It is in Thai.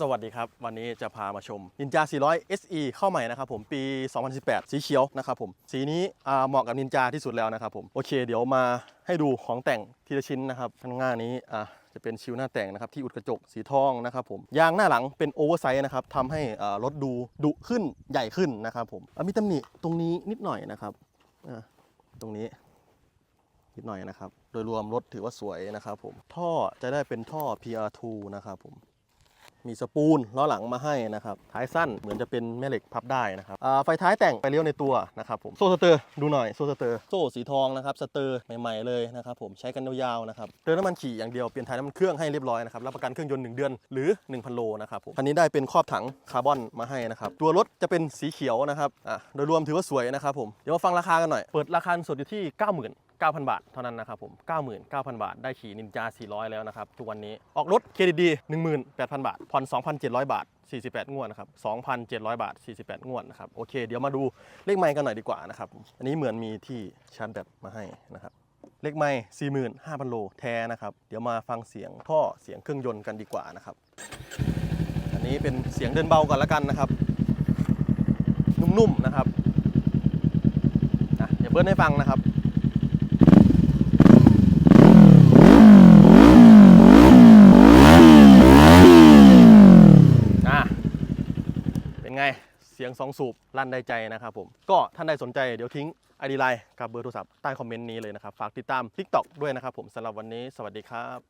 สวัสดีครับ วันนี้จะพามาชม Ninja 400 SE เข้าใหม่นะครับผมปี 2018 สีเขียวนะครับผม สีนี้เหมาะกับ Ninja ที่สุดแล้วนะครับผม โอเค เดี๋ยวมาให้ดูของแต่งทีละชิ้นนะครับข้างหน้านี้อะจะเป็นชิวหน้าแต่งนะครับที่อุดกระจกสีทองนะครับผมยางหน้าหลังเป็นโอเวอร์ไซส์นะครับทำให้รถดูดุขึ้นใหญ่ขึ้นนะครับผมมีตำหนิตรงนี้นิดหน่อยนะครับตรงนี้นิดหน่อยนะครับ โดยรวมรถถือว่าสวยนะครับผมท่อจะได้เป็นท่อ PR2 นะครับผม มีสปูลล้อหลังมาให้นะครับท้ายสั้นเหมือนจะเป็นแม่เหล็กพับได้นะครับไฟท้ายแต่งไปเลี้ยวในตัวนะครับผมโซ่สเตอร์ดูหน่อยโซ่สเตอร์โซ่สีทองนะครับสเตอร์ใหม่ๆเลยนะครับผมใช้กันยาวๆนะครับเติมน้ำมันขี่อย่างเดียวเปลี่ยนถ่ายน้ำมันเครื่องให้เรียบร้อยนะครับรับประกันเครื่องยนต์1เดือนหรือ 1,000 โลนะครับผมคันนี้ได้เป็นครอบถังคาร์บอนมาให้นะครับตัวรถจะเป็นสีเขียวนะครับอะโดยรวมถือว่าสวยนะครับผมเดี๋ยวมาฟังราคากันหน่อยเปิดราคาสดอยู่ที่ 90,000 9,000 บาทเท่านั้นนะครับผม 99,000 บาท ได้ขี่นินจา 400 แล้วนะครับ ทุกวันนี้ออกรถเครดิตดี18,000 บาท ผ่อน 2,700 บาท 48 งวดนะครับ 2,700 บาท 48 งวดนะครับ โอเค เดี๋ยวมาดูเลขไมค์กันหน่อยดีกว่านะครับ อันนี้เหมือนมีที่ชาร์จแบตมาให้นะครับเลขไมค์45,000 โลแท้นะครับ เดี๋ยวมาฟังเสียงท่อเสียงเครื่องยนต์กันดีกว่านะครับ อันนี้เป็นเสียงเดินเบาก่อนละกันนะครับ นุ่มๆนะครับอะเดี๋ยวเบิ้ลให้ฟังนะครับ อะเป็นไง เสียงสองสูบลั่นได้ใจนะครับผม ก็ท่านใดสนใจเดี๋ยวทิ้งไอดีไลน์กับเบอร์โทรศัพท์ใต้คอมเมนต์นี้เลยนะครับ ฝากติดตาม TikTok ด้วยนะครับผมสำหรับวันนี้สวัสดีครับ